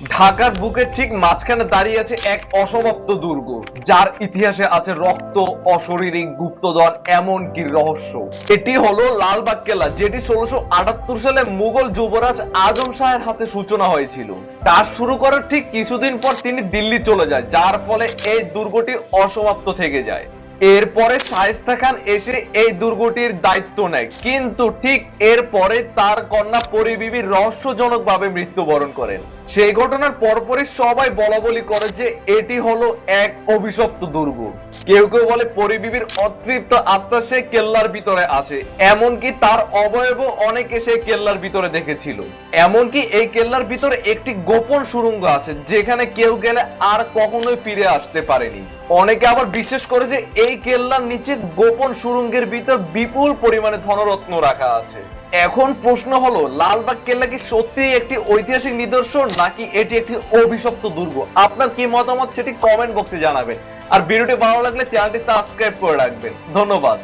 ঢাকার বুকের ঠিক মাঝখানে দাঁড়িয়ে আছে এক অসমাপ্ত দুর্গ, যার ইতিহাসে আছে রক্ত, অশরীরী গুপ্তধন, এমনকি রহস্য। এটি হলো লালবাগ কেল্লা যেটি ষোলোশো আটাত্তর সালে মুঘল যুবরাজ আজম শাহের হাতে সূচনা হয়েছিল। তার শুরু করার ঠিক কিছুদিন পর তিনি দিল্লি চলে যায়, যার ফলে এই দুর্গটি অসমাপ্ত থেকে যায়। এরপরে শায়েস্তা খান এসে এই দুর্গটির দায়িত্ব নেয়। কিন্তু ঠিক এরপরে তার কন্যা পরিবিবি রহস্যজনকভাবে মৃত্যুবরণ করেন। সেই ঘটনার পরপরই সবাই বলা বলি করে যে এটি হলো এক অভিশপ্ত দুর্গ। কেউ কেউ বলে পরিবিবির অতৃপ্ত আত্মা সে কেল্লার ভিতরে আছে। এমনকি তার অবয়ব অনেকে সে কেল্লার ভিতরে দেখেছিল। এমনকি এই কেল্লার ভিতরে একটি গোপন সুড়ঙ্গ আছে, যেখানে কেউ গেলে আর কখনোই ফিরে আসতে পারেনি। অনেকে আবার বিশ্বাস করে যে এই কেল্লার নিচে গোপন সুরঙ্গের ভিতর বিপুল পরিমাণে ধনরত্ন রাখা আছে। এখন প্রশ্ন হলো লালবাগ কেল্লা কি সত্যি একটি ঐতিহাসিক নিদর্শন, নাকি এটি একটি অভিশপ্ত দুর্গ? আপনার কি মতামত সেটি কমেন্ট বক্সে জানাবেন। আর ভিডিওটি ভালো লাগলে চ্যানেলটি সাবস্ক্রাইব করে রাখবেন। ধন্যবাদ।